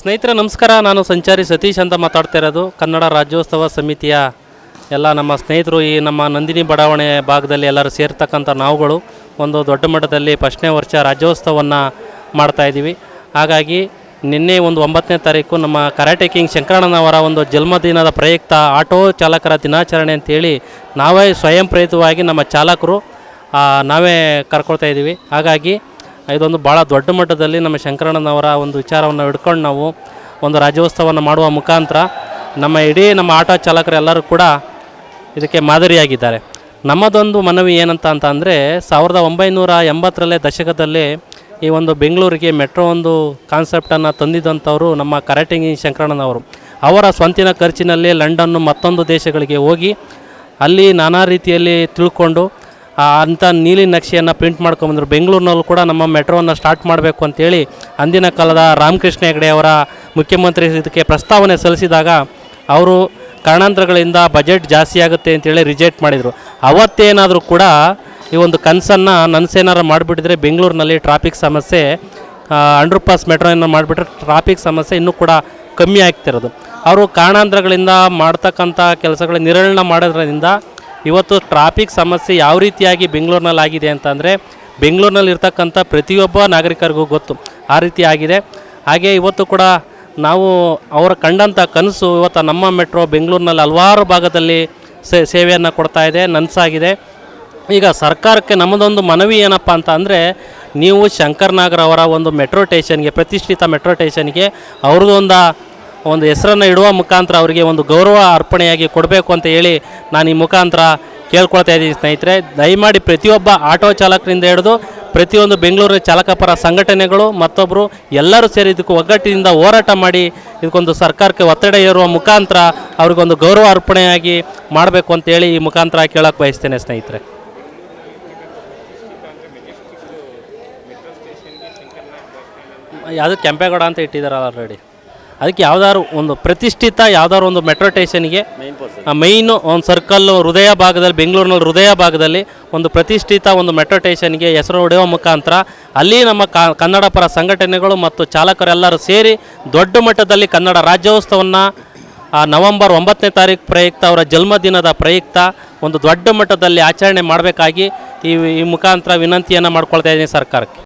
ಸ್ನೇಹಿತರೆ, ನಮಸ್ಕಾರ. ನಾನು ಸಂಚಾರಿ ಸತೀಶ್ ಅಂತ ಮಾತಾಡ್ತಾ ಇರೋದು. ಕನ್ನಡ ರಾಜ್ಯೋತ್ಸವ ಸಮಿತಿಯ ಎಲ್ಲ ನಮ್ಮ ಸ್ನೇಹಿತರು ಈ ನಮ್ಮ ನಂದಿನಿ ಬಡಾವಣೆ ಭಾಗದಲ್ಲಿ ಎಲ್ಲರೂ ಸೇರ್ತಕ್ಕಂಥ ನಾವುಗಳು ಒಂದು ದೊಡ್ಡ ಮಟ್ಟದಲ್ಲಿ ಫಸ್ಟ್ನೇ ವರ್ಷ ರಾಜ್ಯೋತ್ಸವವನ್ನು ಮಾಡ್ತಾಯಿದ್ದೀವಿ ಹಾಗಾಗಿ ನಿನ್ನೆ ಒಂದು ಒಂಬತ್ತನೇ ತಾರೀಕು ನಮ್ಮ ಕರಾಟೆ ಕಿಂಗ್ ಶಂಕರಣ್ಣನವರ ಒಂದು ಜನ್ಮದಿನದ ಪ್ರಯುಕ್ತ ಆಟೋ ಚಾಲಕರ ದಿನಾಚರಣೆ ಅಂತೇಳಿ ನಾವೇ ಸ್ವಯಂ ಪ್ರೇರಿತವಾಗಿ ನಮ್ಮ ಚಾಲಕರು ನಾವೇ ಕರ್ಕೊಳ್ತಾ ಇದ್ದೀವಿ. ಹಾಗಾಗಿ ಇದೊಂದು ಭಾಳ ದೊಡ್ಡ ಮಟ್ಟದಲ್ಲಿ ನಮ್ಮ ಶಂಕರಣ್ಣನವರ ಒಂದು ವಿಚಾರವನ್ನು ಹಿಡ್ಕೊಂಡು ನಾವು ಒಂದು ರಾಜ್ಯೋತ್ಸವವನ್ನು ಮಾಡುವ ಮುಖಾಂತರ ನಮ್ಮ ಇಡೀ ನಮ್ಮ ಆಟೋ ಚಾಲಕರೆಲ್ಲರೂ ಕೂಡ ಇದಕ್ಕೆ ಮಾದರಿಯಾಗಿದ್ದಾರೆ. ನಮ್ಮದೊಂದು ಮನವಿ ಏನಂತ ಅಂತ ಅಂದರೆ ಸಾವಿರದ ಒಂಬೈನೂರ ಎಂಬತ್ತರಲ್ಲೇ ದಶಕದಲ್ಲಿ ಈ ಒಂದು ಬೆಂಗಳೂರಿಗೆ ಮೆಟ್ರೋ ಒಂದು ಕಾನ್ಸೆಪ್ಟನ್ನು ತಂದಿದ್ದಂಥವರು ನಮ್ಮ ಕರಾಟೆಂಗಿ ಶಂಕರಣ್ಣನವರು. ಅವರ ಸ್ವಂತಿನ ಖರ್ಚಿನಲ್ಲಿ ಲಂಡನ್ನು ಮತ್ತೊಂದು ದೇಶಗಳಿಗೆ ಹೋಗಿ ಅಲ್ಲಿ ನಾನಾ ರೀತಿಯಲ್ಲಿ ತಿಳ್ಕೊಂಡು ಅಂಥ ನೀಲಿ ನಕ್ಷೆಯನ್ನು ಪ್ರಿಂಟ್ ಮಾಡ್ಕೊಂಬಂದರು. ಬೆಂಗಳೂರಿನಲ್ಲೂ ಕೂಡ ನಮ್ಮ ಮೆಟ್ರೋವನ್ನು ಸ್ಟಾರ್ಟ್ ಮಾಡಬೇಕು ಅಂತೇಳಿ ಅಂದಿನ ಕಾಲದ ರಾಮಕೃಷ್ಣ ಹೆಗಡೆ ಅವರ ಮುಖ್ಯಮಂತ್ರಿ ಇದಕ್ಕೆ ಪ್ರಸ್ತಾವನೆ ಸಲ್ಲಿಸಿದಾಗ ಅವರು ಕಾರಣಾಂತರಗಳಿಂದ ಬಜೆಟ್ ಜಾಸ್ತಿ ಆಗುತ್ತೆ ಅಂತೇಳಿ ರಿಜೆಕ್ಟ್ ಮಾಡಿದರು. ಅವತ್ತೇನಾದರೂ ಕೂಡ ಈ ಒಂದು ಕನಸನ್ನು ನನಸೇನಾರು ಮಾಡಿಬಿಟ್ಟಿದ್ರೆ ಬೆಂಗಳೂರಿನಲ್ಲಿ ಟ್ರಾಫಿಕ್ ಸಮಸ್ಯೆ ಅಂಡರ್ ಪಾಸ್ ಮೆಟ್ರೋಯನ್ನು ಮಾಡಿಬಿಟ್ರೆ ಟ್ರಾಫಿಕ್ ಸಮಸ್ಯೆ ಇನ್ನೂ ಕೂಡ ಕಮ್ಮಿ ಆಗ್ತಿರೋದು. ಅವರು ಕಾರಣಾಂತರಗಳಿಂದ ಮಾಡ್ತಕ್ಕಂಥ ಕೆಲಸಗಳ ನಿರ್ವಹಣೆ ಮಾಡೋದ್ರಿಂದ ಇವತ್ತು ಟ್ರಾಫಿಕ್ ಸಮಸ್ಯೆ ಯಾವ ರೀತಿಯಾಗಿ ಬೆಂಗಳೂರಿನಲ್ಲಿ ಆಗಿದೆ ಅಂತಂದರೆ, ಬೆಂಗಳೂರಿನಲ್ಲಿರ್ತಕ್ಕಂಥ ಪ್ರತಿಯೊಬ್ಬ ನಾಗರಿಕರಿಗೂ ಗೊತ್ತು. ಆ ರೀತಿ ಆಗಿದೆ. ಹಾಗೆ ಇವತ್ತು ಕೂಡ ನಾವು ಅವರ ಕಂಡಂಥ ಕನಸು ಇವತ್ತು ನಮ್ಮ ಮೆಟ್ರೋ ಬೆಂಗಳೂರಿನಲ್ಲಿ ಹಲವಾರು ಭಾಗದಲ್ಲಿ ಸೇವೆಯನ್ನು ಕೊಡ್ತಾ ಇದೆ, ನನಸಾಗಿದೆ. ಈಗ ಸರ್ಕಾರಕ್ಕೆ ನಮ್ಮದೊಂದು ಮನವಿ ಏನಪ್ಪ ಅಂತ ಅಂದರೆ, ನೀವು ಶಂಕರ್ ಅವರ ಒಂದು ಮೆಟ್ರೋ ಸ್ಟೇಷನ್ಗೆ, ಪ್ರತಿಷ್ಠಿತ ಮೆಟ್ರೋ ಸ್ಟೇಷನ್ಗೆ ಅವ್ರದ್ದೊಂದು ಒಂದು ಹೆಸರನ್ನು ಇಡುವ ಮುಖಾಂತರ ಅವರಿಗೆ ಒಂದು ಗೌರವ ಅರ್ಪಣೆಯಾಗಿ ಕೊಡಬೇಕು ಅಂತ ಹೇಳಿ ನಾನು ಈ ಮುಖಾಂತರ ಕೇಳ್ಕೊಳ್ತಾ ಇದ್ದೀನಿ ಸ್ನೇಹಿತರೆ. ದಯಮಾಡಿ ಪ್ರತಿಯೊಬ್ಬ ಆಟೋ ಚಾಲಕರಿಂದ ಹಿಡಿದು ಪ್ರತಿಯೊಂದು ಬೆಂಗಳೂರಿನ ಚಾಲಕಪರ ಸಂಘಟನೆಗಳು ಮತ್ತೊಬ್ಬರು ಎಲ್ಲರೂ ಸೇರಿ ಇದಕ್ಕೆ ಒಗ್ಗಟ್ಟಿನಿಂದ ಹೋರಾಟ ಮಾಡಿ ಇದಕ್ಕೊಂದು ಸರ್ಕಾರಕ್ಕೆ ಒತ್ತಡ ಏರುವ ಮುಖಾಂತರ ಅವ್ರಿಗೊಂದು ಗೌರವ ಅರ್ಪಣೆಯಾಗಿ ಮಾಡಬೇಕು ಅಂತೇಳಿ ಈ ಮುಖಾಂತರ ಕೇಳೋಕೆ ಬಯಸ್ತೇನೆ ಸ್ನೇಹಿತರೆ. ಯಾವುದು ಕೆಂಪೇಗೌಡ ಅಂತ ಇಟ್ಟಿದ್ದಾರೆ ಆಲ್ರೆಡಿ ಅದಕ್ಕೆ ಯಾವ್ದಾದ್ರು ಒಂದು ಪ್ರತಿಷ್ಠಿತ ಯಾವ್ದಾದ್ರು ಒಂದು ಮೆಟ್ರೋ ಸ್ಟೇಷನ್ಗೆ ಮೈನ್ ಒಂದು ಸರ್ಕಲ್ ಹೃದಯ ಭಾಗದಲ್ಲಿ ಬೆಂಗಳೂರಿನಲ್ಲಿ ಹೃದಯ ಭಾಗದಲ್ಲಿ ಒಂದು ಪ್ರತಿಷ್ಠಿತ ಒಂದು ಮೆಟ್ರೋ ಸ್ಟೇಷನ್ಗೆ ಹೆಸರು ಹೊಡೆಯುವ ಮುಖಾಂತರ ಅಲ್ಲಿ ನಮ್ಮ ಕನ್ನಡ ಪರ ಸಂಘಟನೆಗಳು ಮತ್ತು ಚಾಲಕರೆಲ್ಲರೂ ಸೇರಿ ದೊಡ್ಡ ಮಟ್ಟದಲ್ಲಿ ಕನ್ನಡ ರಾಜ್ಯೋತ್ಸವವನ್ನು ನವೆಂಬರ್ ಒಂಬತ್ತನೇ ತಾರೀಕು ಪ್ರಯುಕ್ತ ಅವರ ಜನ್ಮದಿನದ ಪ್ರಯುಕ್ತ ಒಂದು ದೊಡ್ಡ ಮಟ್ಟದಲ್ಲಿ ಆಚರಣೆ ಮಾಡಬೇಕಾಗಿ ಈ ಈ ಮುಖಾಂತರ ವಿನಂತಿಯನ್ನು ಮಾಡ್ಕೊಳ್ತಾ ಇದ್ದೀನಿ ಸರ್ಕಾರಕ್ಕೆ.